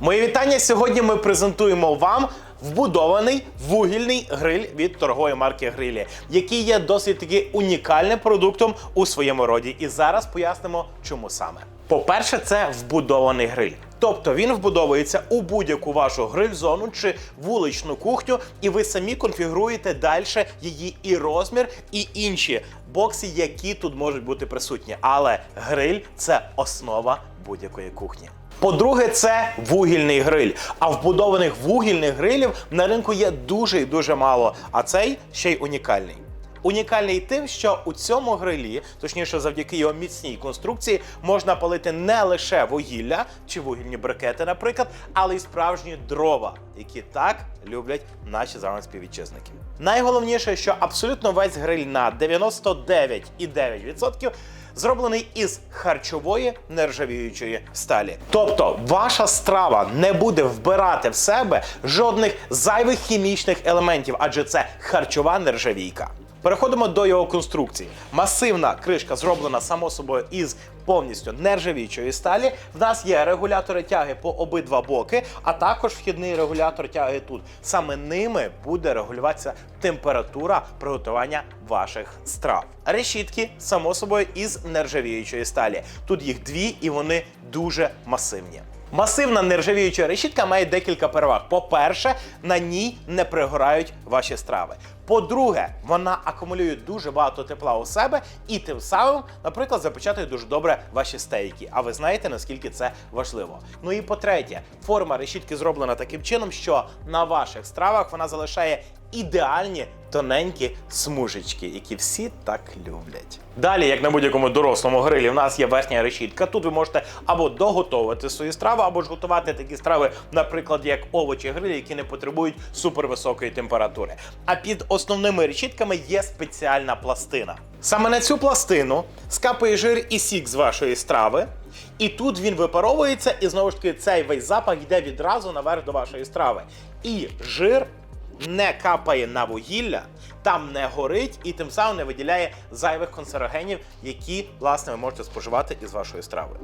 Мої вітання. Сьогодні ми презентуємо вам вбудований вугільний гриль від торгової марки Грилі, який є досить таки унікальним продуктом у своєму роді. І зараз пояснимо, чому саме. По-перше, це вбудований гриль. Тобто він вбудовується у будь-яку вашу гриль-зону чи вуличну кухню, і ви самі конфігуруєте далі її і розмір, і інші бокси, які тут можуть бути присутні. Але гриль це основа будь-якої кухні. По-друге, це вугільний гриль. А вбудованих вугільних грилів на ринку є дуже і дуже мало. А цей ще й унікальний. Унікальний тим, що у цьому грилі, точніше, завдяки його міцній конструкції, можна палити не лише вугілля чи вугільні брикети, наприклад, але й справжні дрова, які так люблять наші з вами співвітчизники. Найголовніше, що абсолютно весь гриль на 99,9% зроблений із харчової нержавіючої сталі. Тобто ваша страва не буде вбирати в себе жодних зайвих хімічних елементів, адже це харчова нержавійка. Переходимо до його конструкції. Масивна кришка зроблена само собою із повністю нержавіючої сталі. В нас є регулятори тяги по обидва боки, а також вхідний регулятор тяги тут. Саме ними буде регулюватися температура приготування ваших страв. Решітки, само собою, із нержавіючої сталі. Тут їх дві, і вони дуже масивні. Масивна нержавіюча решітка має декілька переваг. По-перше, на ній не пригорають ваші страви. По-друге, вона акумулює дуже багато тепла у себе і тим самим, наприклад, запечатує дуже добре ваші стейки. А ви знаєте, наскільки це важливо. Ну і по-третє, форма решітки зроблена таким чином, що на ваших стравах вона залишає ідеальні тоненькі смужечки, які всі так люблять. Далі, як на будь-якому дорослому грилі, в нас є верхня решітка. Тут ви можете або доготовити свої страви, або ж готувати такі страви, наприклад, як овочі грилі, які не потребують супервисокої температури. А під основними решітками є спеціальна пластина. Саме на цю пластину скапує жир і сік з вашої страви. І тут він випаровується, і знову ж таки цей весь запах йде відразу наверх до вашої страви. І жир не капає на вугілля, там не горить і тим самим не виділяє зайвих канцерогенів, які власне ви можете споживати із вашої страви.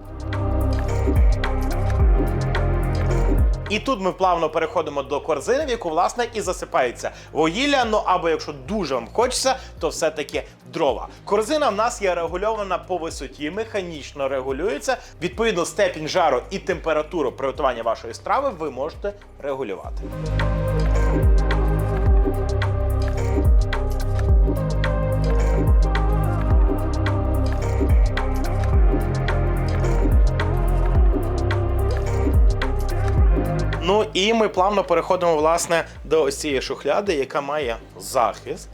І тут ми плавно переходимо до корзини, в яку власне і засипається вугілля. Ну або якщо дуже вам хочеться, то все-таки дрова. Корзина в нас є регульована по висоті, механічно регулюється. Відповідно, степінь жару і температуру приготування вашої страви ви можете регулювати. Ну і ми плавно переходимо власне до ось цієї шухляди, яка має захист.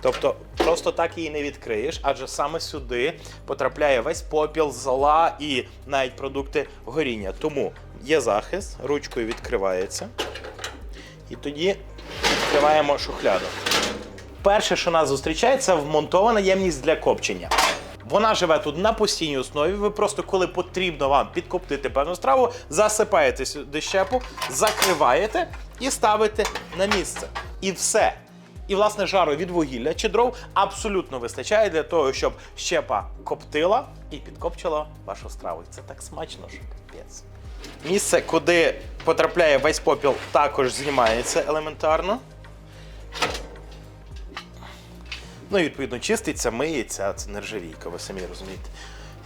Тобто просто так її не відкриєш, адже саме сюди потрапляє весь попіл, зола і навіть продукти горіння. Тому є захист, ручкою відкривається. І тоді відкриваємо шухляду. Перше, що нас зустрічає, це вмонтована ємність для копчення. Вона живе тут на постійній основі. Ви просто, коли потрібно вам підкоптити певну страву, засипаєте сюди щепу, закриваєте і ставите на місце. І все. І, власне, жару від вугілля чи дров абсолютно вистачає для того, щоб щепа коптила і підкопчила вашу страву. І це так смачно, що капець. Місце, куди потрапляє весь попіл, також знімається елементарно. Ну і відповідно чиститься, миється, це нержавійка, ви самі розумієте.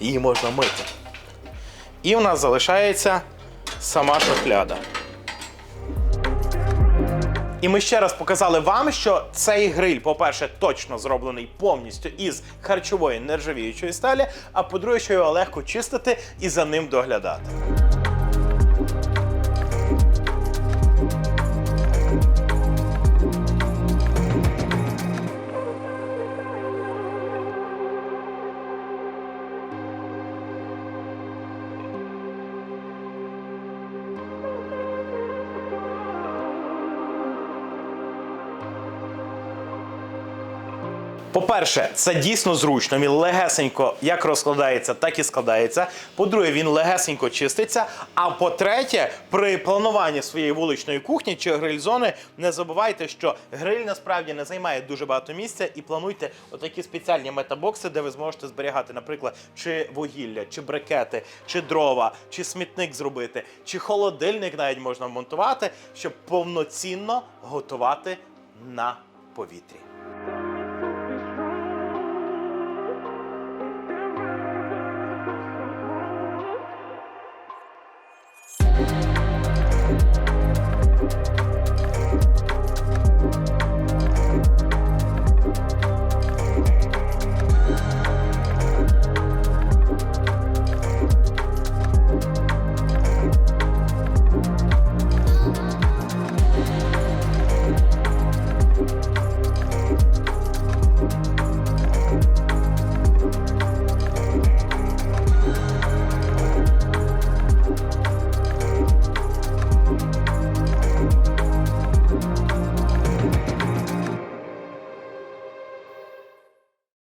Її можна мити. І в нас залишається сама шухляда. І ми ще раз показали вам, що цей гриль, по-перше, точно зроблений повністю із харчової нержавіючої сталі, а по-друге, що його легко чистити і за ним доглядати. По-перше, це дійсно зручно. Він легесенько як розкладається, так і складається. По-друге, він легесенько чиститься. А по-третє, при плануванні своєї вуличної кухні чи гриль-зони не забувайте, що гриль насправді не займає дуже багато місця, і плануйте отакі спеціальні метабокси, де ви зможете зберігати, наприклад, чи вугілля, чи брикети, чи дрова, чи смітник зробити, чи холодильник навіть можна монтувати, щоб повноцінно готувати на повітрі.